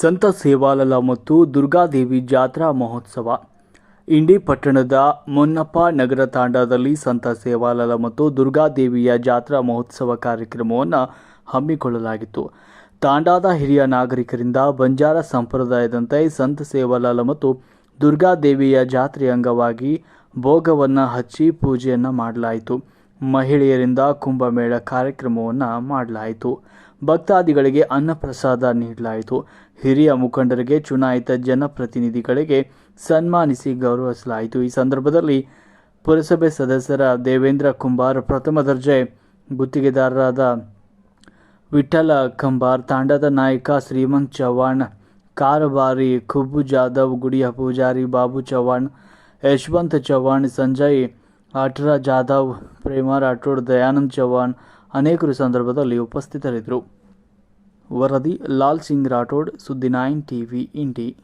ಸಂತ ಸೇವಾಲಾಲ ಮತ್ತು ದುರ್ಗಾದೇವಿ ಜಾತ್ರಾ ಮಹೋತ್ಸವ. ಇಂಡಿ ಪಟ್ಟಣದ ಮೊನ್ನಪ್ಪ ನಗರ ತಾಂಡಾದಲ್ಲಿ ಸಂತ ಸೇವಾಲಾಲ ಮತ್ತು ದುರ್ಗಾದೇವಿಯ ಜಾತ್ರಾ ಮಹೋತ್ಸವ ಕಾರ್ಯಕ್ರಮವನ್ನು ಹಮ್ಮಿಕೊಳ್ಳಲಾಗಿತ್ತು. ತಾಂಡಾದ ಹಿರಿಯ ನಾಗರಿಕರಿಂದ ಬಂಜಾರ ಸಂಪ್ರದಾಯದಂತೆ ಸಂತ ಸೇವಾಲಾಲ ಮತ್ತು ದುರ್ಗಾದೇವಿಯ ಜಾತ್ರೆಯ ಅಂಗವಾಗಿ ಭೋಗವನ್ನು ಹಚ್ಚಿ ಪೂಜೆಯನ್ನು ಮಾಡಲಾಯಿತು. ಮಹಿಳೆಯರಿಂದ ಕುಂಭಮೇಳ ಕಾರ್ಯಕ್ರಮವನ್ನು ಮಾಡಲಾಯಿತು. ಭಕ್ತಾದಿಗಳಿಗೆ ಅನ್ನಪ್ರಸಾದ ನೀಡಲಾಯಿತು. ಹಿರಿಯ ಮುಖಂಡರಿಗೆ, ಚುನಾಯಿತ ಜನಪ್ರತಿನಿಧಿಗಳಿಗೆ ಸನ್ಮಾನಿಸಿ ಗೌರವಿಸಲಾಯಿತು. ಈ ಸಂದರ್ಭದಲ್ಲಿ ಪುರಸಭೆ ಸದಸ್ಯರ ದೇವೇಂದ್ರ ಕುಂಬಾರ್ ಪ್ರಥಮ ದರ್ಜೆ ಗುತ್ತಿಗೆದಾರರಾದ ವಿಠಲ ಕಂಬಾರ್, ತಾಂಡದ ನಾಯಕ ಶ್ರೀಮಂತ್ ಚವ್ಹಾಣ್, ಕಾರಬಾರಿ ಖುಬ್ಬು ಜಾಧವ್, ಗುಡಿಯ ಪೂಜಾರಿ ಬಾಬು ಚವ್ಹಾಣ್, ಯಶವಂತ್ ಚವ್ಹಾಣ್, ಸಂಜಯ್ ಆಟ್ರಾ ಜಾಧವ್, ಪ್ರೇಮ ರಾಠೋಡ್, ದಯಾನಂದ್ ಚೌಹಾಣ್ ಅನೇಕರು ಸಂದರ್ಭದಲ್ಲಿ ಉಪಸ್ಥಿತರಿದ್ದರು. ವರದಿ, ಲಾಲ್ ಸಿಂಗ್ ರಾಠೋಡ್, ಸುದ್ದಿ ನೈನ್ ಟಿವಿ, ಇಂಡಿ.